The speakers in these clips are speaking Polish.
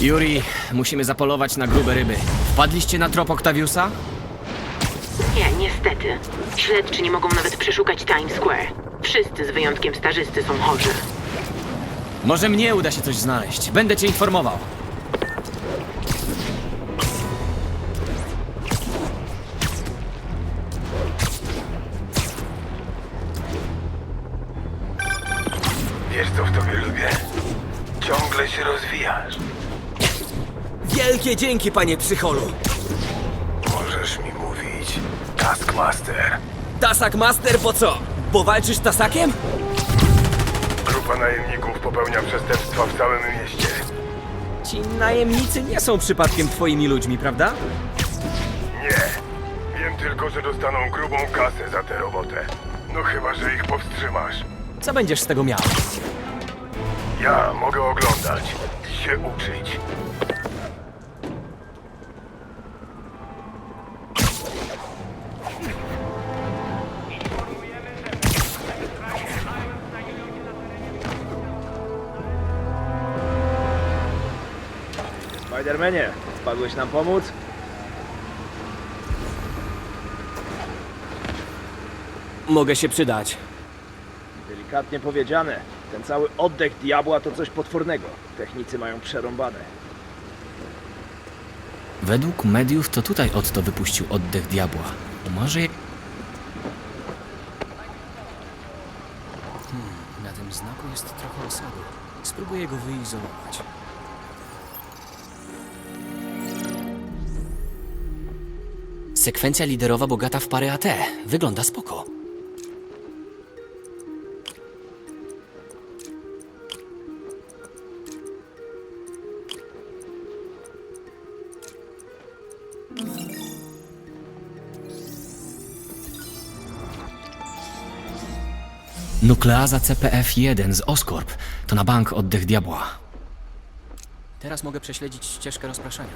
Yuri, musimy zapolować na grube ryby. Wpadliście na trop Octaviusa? Nie, niestety. Śledczy nie mogą nawet przeszukać Times Square. Wszyscy z wyjątkiem stażysty są chorzy. Może mnie uda się coś znaleźć. Będę cię informował. Wielkie dzięki, panie psycholu. Możesz mi mówić Taskmaster. Tasak Master, bo co? Bo walczysz tasakiem? Grupa najemników popełnia przestępstwa w całym mieście. Ci najemnicy nie są przypadkiem twoimi ludźmi, prawda? Nie. Wiem tylko, że dostaną grubą kasę za tę robotę. No chyba, że ich powstrzymasz. Co będziesz z tego miał? Ja mogę oglądać i się uczyć. Spidermanie, wpadłeś nam pomóc? Mogę się przydać. Delikatnie powiedziane. Ten cały oddech diabła to coś potwornego. Technicy mają przerąbane. Według mediów to tutaj Otto wypuścił oddech diabła. Może. Hmm, na tym znaku jest trochę osadu. Spróbuję go wyizolować. Sekwencja liderowa bogata w pary AT. Wygląda spoko. Nukleaza CPF-1 z Oscorp to na bank oddech diabła. Teraz mogę prześledzić ścieżkę rozpraszania.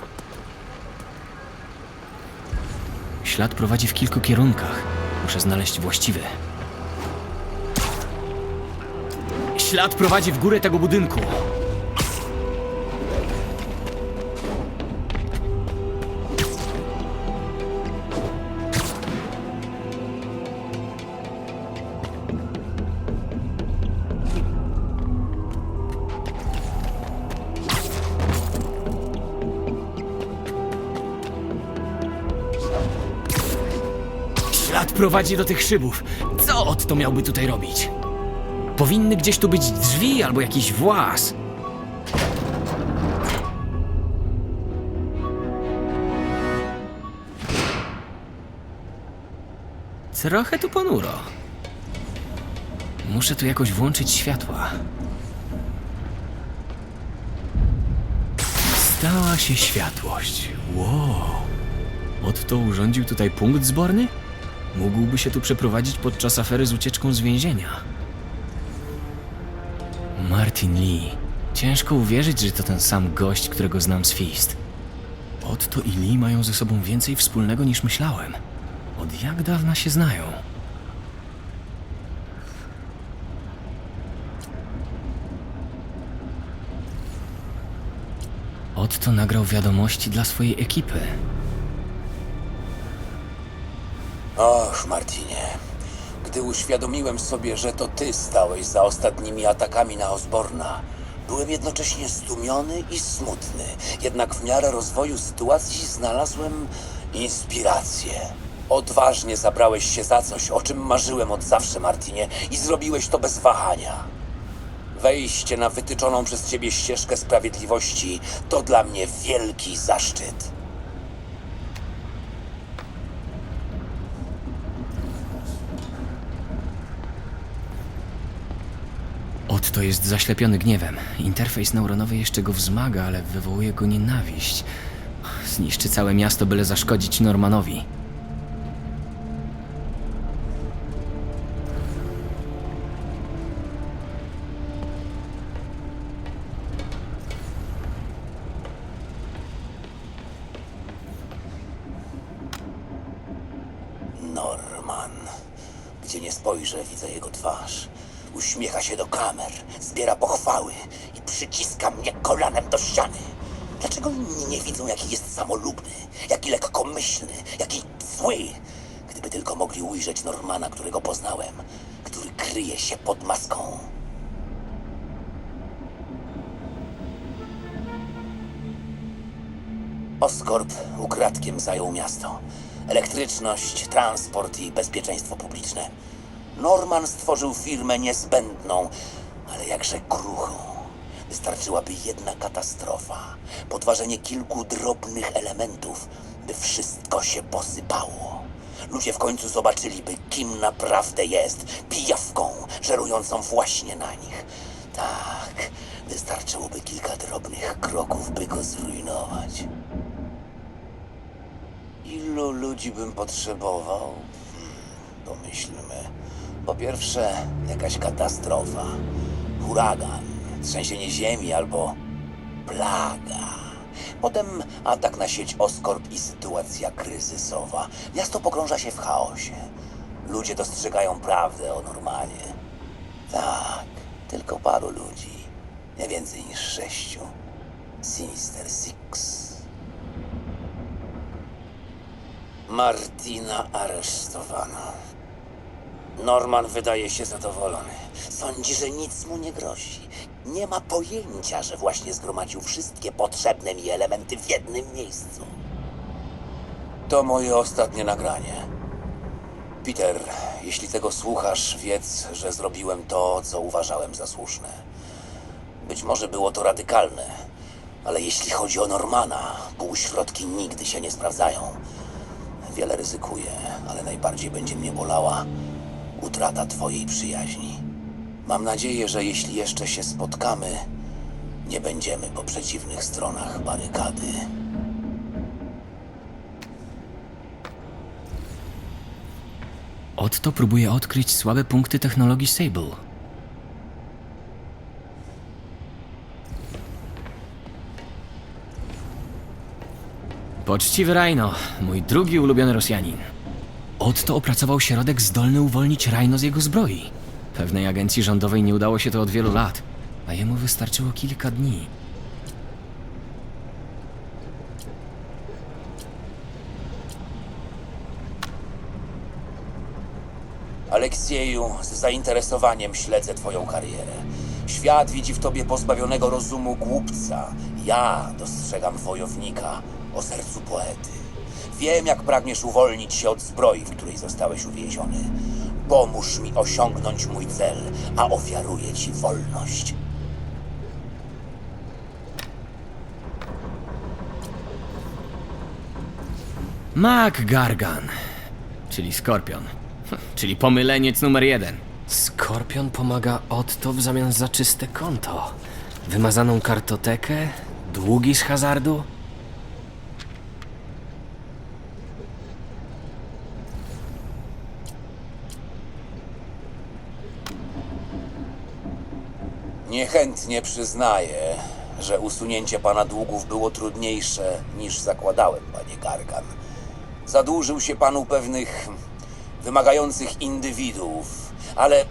Ślad prowadzi w kilku kierunkach. Muszę znaleźć właściwy. Ślad prowadzi w górę tego budynku. Ślad prowadzi do tych szybów. Co Otto miałby tutaj robić? Powinny gdzieś tu być drzwi albo jakiś włas. Trochę tu ponuro. Muszę tu jakoś włączyć światła. Stała się światłość. Wow. Otto urządził tutaj punkt zborny? Mógłby się tu przeprowadzić podczas afery z ucieczką z więzienia. Martin Lee. Ciężko uwierzyć, że to ten sam gość, którego znam z Fist. Otto i Lee mają ze sobą więcej wspólnego niż myślałem. Od jak dawna się znają? Otto nagrał wiadomości dla swojej ekipy. Och, Martinie. Gdy uświadomiłem sobie, że to ty stałeś za ostatnimi atakami na Osborna, byłem jednocześnie zdumiony i smutny. Jednak w miarę rozwoju sytuacji znalazłem inspirację. Odważnie zabrałeś się za coś, o czym marzyłem od zawsze, Martinie, i zrobiłeś to bez wahania. Wejście na wytyczoną przez ciebie ścieżkę sprawiedliwości to dla mnie wielki zaszczyt. Otto jest zaślepiony gniewem. Interfejs neuronowy jeszcze go wzmaga, ale wywołuje go nienawiść. Zniszczy całe miasto, byle zaszkodzić Normanowi. Zbiera pochwały i przyciska mnie kolanem do ściany. Dlaczego inni nie widzą, jaki jest samolubny, jaki lekkomyślny, jaki zły? Gdyby tylko mogli ujrzeć Normana, którego poznałem, który kryje się pod maską. Oscorp ukradkiem zajął miasto. Elektryczność, transport i bezpieczeństwo publiczne. Norman stworzył firmę niezbędną, ale jakże kruchą. Wystarczyłaby jedna katastrofa, podważenie kilku drobnych elementów, by wszystko się posypało. Ludzie w końcu zobaczyliby, kim naprawdę jest, pijawką żerującą właśnie na nich. Tak, wystarczyłoby kilka drobnych kroków, by go zrujnować. Ilu ludzi bym potrzebował? Hmm, pomyślmy. Po pierwsze, jakaś katastrofa. Huragan, trzęsienie ziemi albo plaga. Potem atak na sieć Oscorp i sytuacja kryzysowa. Miasto pogrąża się w chaosie. Ludzie dostrzegają prawdę o Normanie. Tak, tylko paru ludzi. Nie więcej niż sześciu. Sinister Six. Martina aresztowano. Norman wydaje się zadowolony. Sądzi, że nic mu nie grozi. Nie ma pojęcia, że właśnie zgromadził wszystkie potrzebne mi elementy w jednym miejscu. To moje ostatnie nagranie. Peter, jeśli tego słuchasz, wiedz, że zrobiłem to, co uważałem za słuszne. Być może było to radykalne, ale jeśli chodzi o Normana, półśrodki nigdy się nie sprawdzają. Wiele ryzykuję, ale najbardziej będzie mnie bolała utrata Twojej przyjaźni. Mam nadzieję, że jeśli jeszcze się spotkamy, nie będziemy po przeciwnych stronach barykady. Otto próbuje odkryć słabe punkty technologii Sable. Poczciwy Rhino, mój drugi ulubiony Rosjanin. Otto opracował środek zdolny uwolnić Rhino z jego zbroi. Pewnej agencji rządowej nie udało się to od wielu lat, a jemu wystarczyło kilka dni. Aleksieju, z zainteresowaniem śledzę Twoją karierę. Świat widzi w Tobie pozbawionego rozumu głupca. Ja dostrzegam wojownika o sercu poety. Wiem, jak pragniesz uwolnić się od zbroi, w której zostałeś uwięziony. Pomóż mi osiągnąć mój cel, a ofiaruję Ci wolność. Mac Gargan, czyli Skorpion, czyli pomyleniec numer jeden. Skorpion pomaga Otto w zamian za czyste konto. Wymazaną kartotekę, długi z hazardu. Niechętnie przyznaję, że usunięcie pana długów było trudniejsze niż zakładałem, panie Gargan. Zadłużył się panu pewnych wymagających indywiduów, ale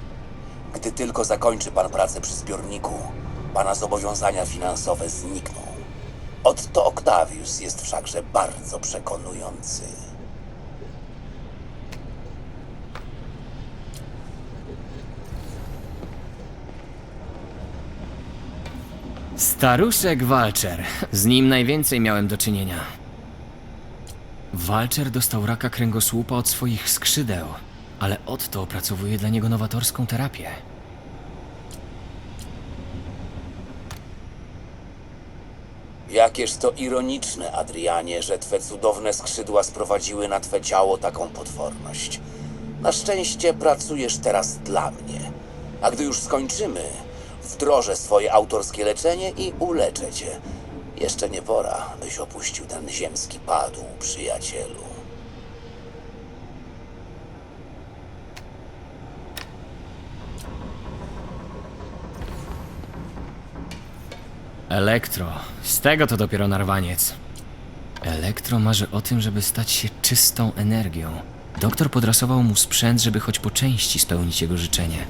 gdy tylko zakończy pan pracę przy zbiorniku, pana zobowiązania finansowe znikną. Otto Octavius jest wszakże bardzo przekonujący. Staruszek Walcher. Z nim najwięcej miałem do czynienia. Walcher dostał raka kręgosłupa od swoich skrzydeł, ale Otto opracowuje dla niego nowatorską terapię. Jakież to ironiczne, Adrianie, że twe cudowne skrzydła sprowadziły na twe ciało taką potworność. Na szczęście pracujesz teraz dla mnie. A gdy już skończymy, wdrożę swoje autorskie leczenie i uleczę cię. Jeszcze nie pora, byś opuścił ten ziemski padł, przyjacielu. Elektro. Z tego to dopiero narwaniec. Elektro marzy o tym, żeby stać się czystą energią. Doktor podrasował mu sprzęt, żeby choć po części spełnić jego życzenie.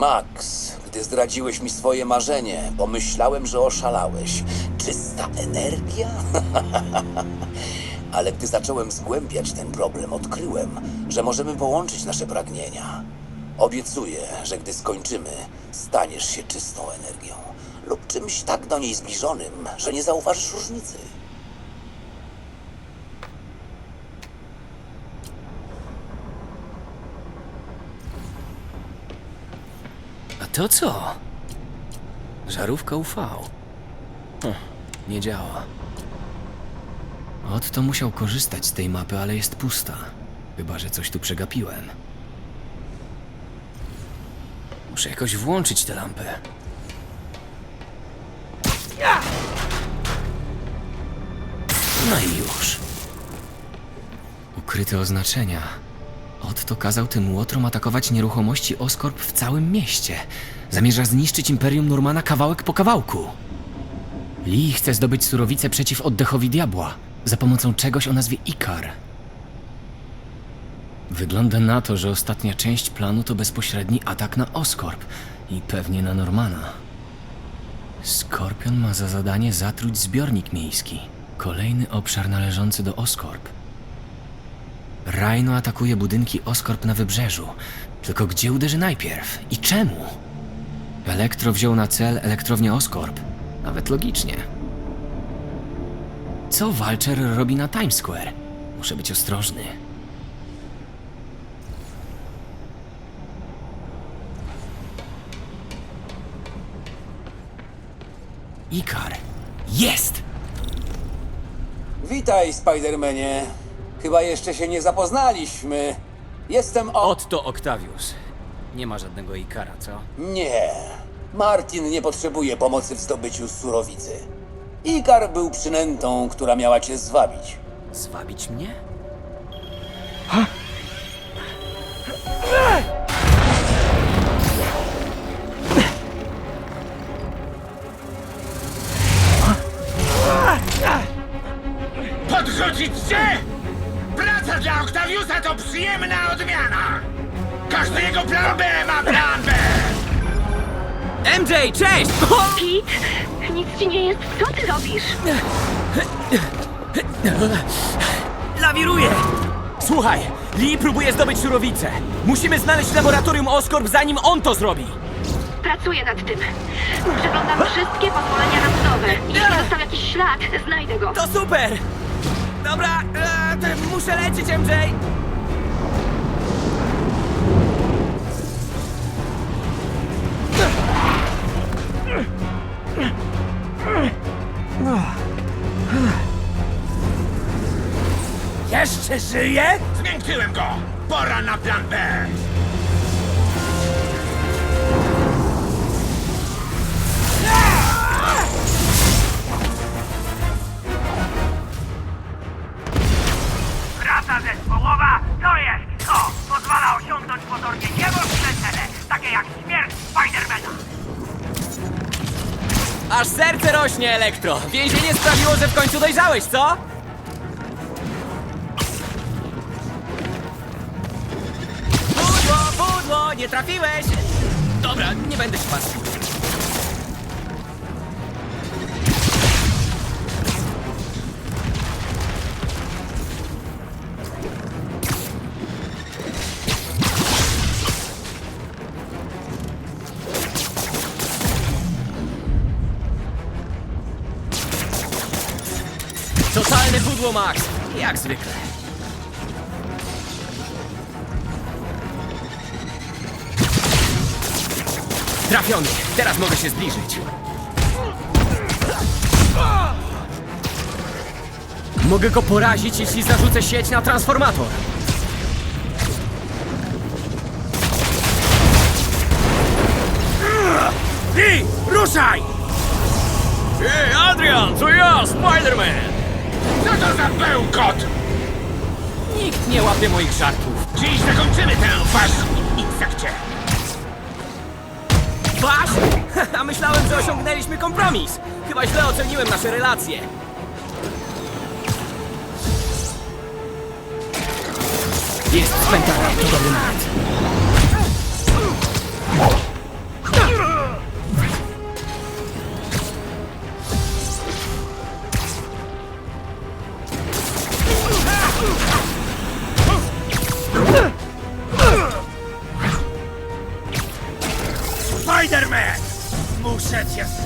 Max, gdy zdradziłeś mi swoje marzenie, pomyślałem, że oszalałeś. Czysta energia? Ale gdy zacząłem zgłębiać ten problem, odkryłem, że możemy połączyć nasze pragnienia. Obiecuję, że gdy skończymy, staniesz się czystą energią lub czymś tak do niej zbliżonym, że nie zauważysz różnicy. To co? Żarówka UV. Hm, nie działa. Otto musiał korzystać z tej mapy, ale jest pusta. Chyba, że coś tu przegapiłem. Muszę jakoś włączyć tę lampę. No i już. Ukryte oznaczenia. Otto kazał tym łotrom atakować nieruchomości Oscorp w całym mieście. Zamierza zniszczyć Imperium Normana kawałek po kawałku. Lee chce zdobyć surowicę przeciw oddechowi diabła za pomocą czegoś o nazwie Ikar. Wygląda na to, że ostatnia część planu to bezpośredni atak na Oscorp i pewnie na Normana. Skorpion ma za zadanie zatruć zbiornik miejski, kolejny obszar należący do Oscorp. Rhino atakuje budynki Oscorp na wybrzeżu. Tylko gdzie uderzy najpierw? I czemu? Elektro wziął na cel elektrownię Oscorp. Nawet logicznie. Co Walcher robi na Times Square? Muszę być ostrożny. Ikar. Jest! Witaj, Spidermanie. Chyba jeszcze się nie zapoznaliśmy. Jestem o... Otto Octavius. Nie ma żadnego Ikara, co? Nie. Martin nie potrzebuje pomocy w zdobyciu surowicy. Ikar był przynętą, która miała cię zwabić. Zwabić mnie? Ci nie jest. Co ty robisz? Lawiruję! Słuchaj, Lee próbuje zdobyć surowicę. Musimy znaleźć laboratorium Oscorp, zanim on to zrobi. Pracuję nad tym. Przeglądam wszystkie pozwolenia na budowę. Jeśli został jakiś ślad, znajdę go. To super! Dobra, e, to muszę lecieć, MJ! Jeszcze żyje? Zmiękczyłem go! Pora na plan B! Rośnie, Elektro! Więzienie sprawiło, że w końcu dojrzałeś, co? Pudło, pudło, nie trafiłeś! Dobra, nie będę się patrzył. Pudło, Max! Jak zwykle. Trafiony! Teraz mogę się zbliżyć. Mogę go porazić, jeśli zarzucę sieć na transformator. Lee, ruszaj! Ej, Adrian, to ja, Spider-Man! Co to za bełkot? Nikt nie łapie moich żartów. Dziś zakończymy tę wasz insekcie! Wasz? A myślałem, że osiągnęliśmy kompromis. Chyba źle oceniłem nasze relacje. Jest spętana, to dobry.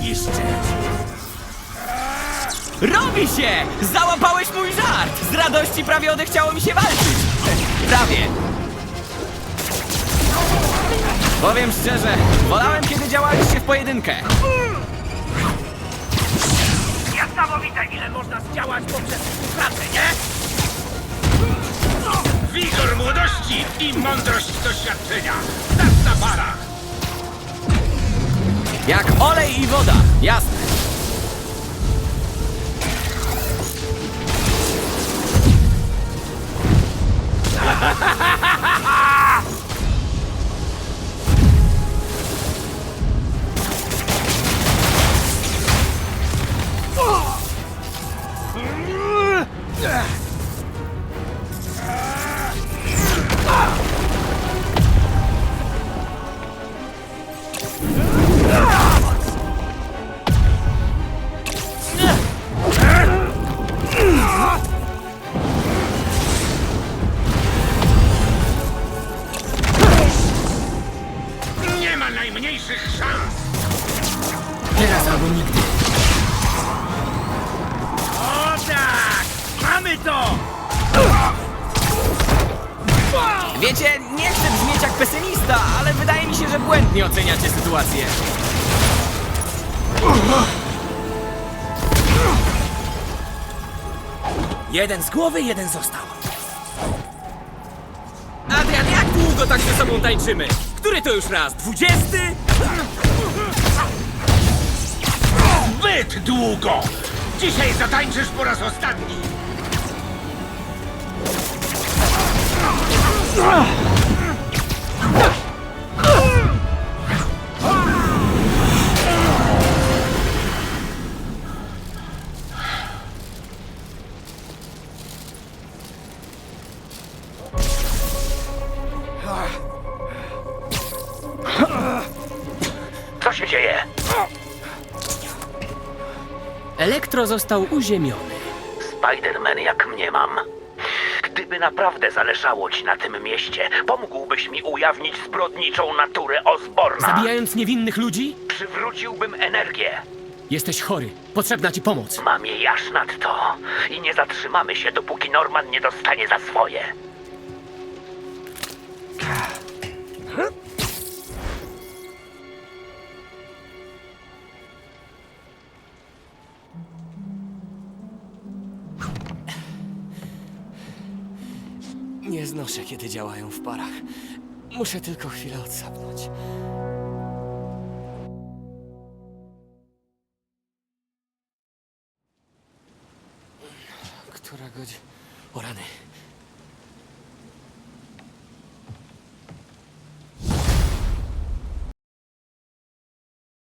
Zniszczyć! Robi się! Załapałeś mój żart! Z radości prawie odechciało mi się walczyć! Prawie! Powiem szczerze, wolałem kiedy działaliście w pojedynkę. Niesamowite, ile można zdziałać poprzez współpracę, nie? Wigor młodości i mądrość doświadczenia! Zas na parach! Jak olej i woda, jasne. Jeden z głowy, jeden został. Adrian, jak długo tak ze sobą tańczymy? Który to już raz? Dwudziesty? Zbyt długo! Dzisiaj zatańczysz po raz ostatni! Elektro został uziemiony. Spider-Man jak mnie mam. Gdyby naprawdę zależało ci na tym mieście, pomógłbyś mi ujawnić zbrodniczą naturę Osborna. Zabijając niewinnych ludzi? Przywróciłbym energię. Jesteś chory. Potrzebna ci pomoc. Mam jej aż nadto. I nie zatrzymamy się, dopóki Norman nie dostanie za swoje. Znoszę, kiedy działają w parach. Muszę tylko chwilę odsapnąć. Która godzina? O rany.